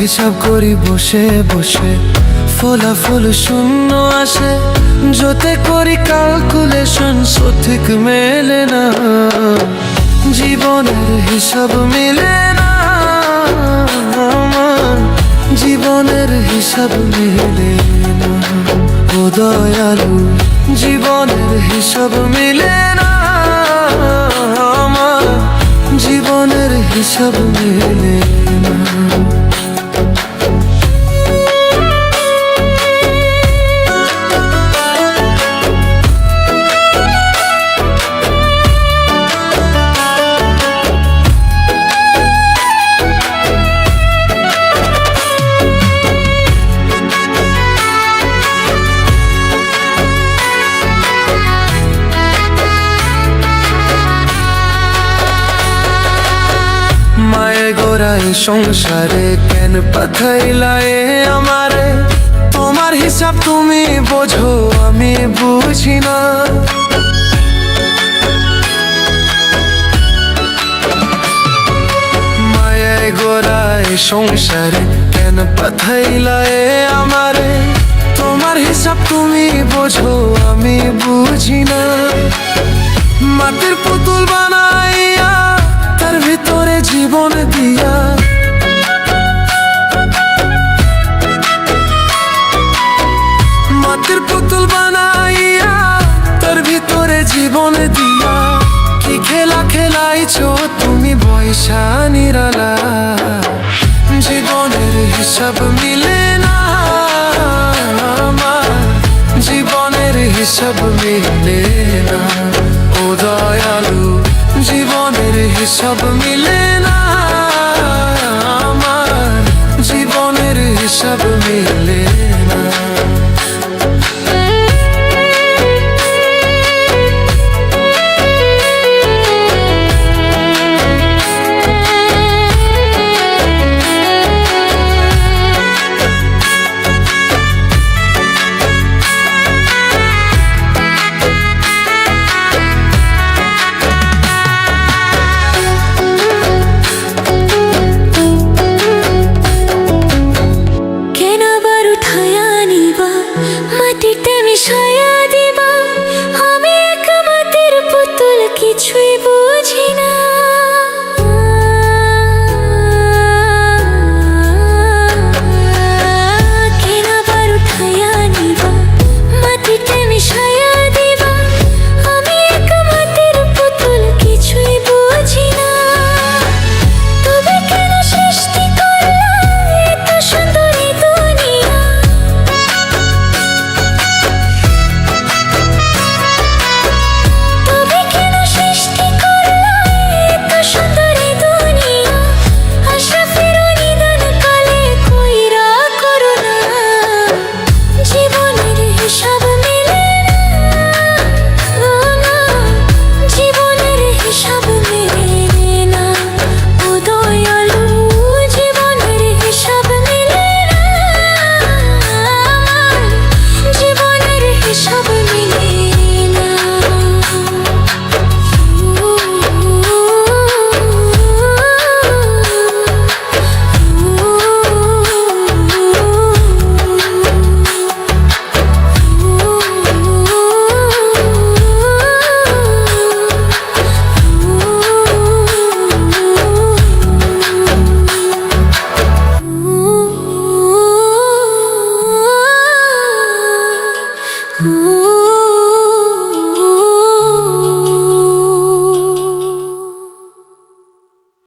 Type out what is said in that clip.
হিসাব করি বসে বসে ফলাফল শূন্য আসে। যতে করি ক্যালকুলেশন সঠিক মেলে না। জীবনের হিসাব মিলে না জীবনের হিসাব মিলে না। ও দয়ালু, জীবনের হিসাব মিলে না জীবনের হিসাব মেলে না। গোড়াই সংসারে কেন পাঠাইলা এ আমারে? তোমার হিসাব তুমি বোঝো, আমি বুঝি না। সংসারে কেন পাঠাইলা এ আমারে? তোমার হিসাব তুমি বোঝো, আমি বুঝি না। মাটির পুতুল বানাইয়া তার ভিতরে জীবন দিয়া। মাটির পুতুল বানাইয়া তার ভিতরে জীবন দিয়া। কি খেলা খেলাইছো তুমি বৈশা নিরালা। জীবনের হিসাব মিলে না জীবনের হিসাব মিলে না। হিসাব মিলে না আমার। জীবনের হিসাব মিলে। কিছুই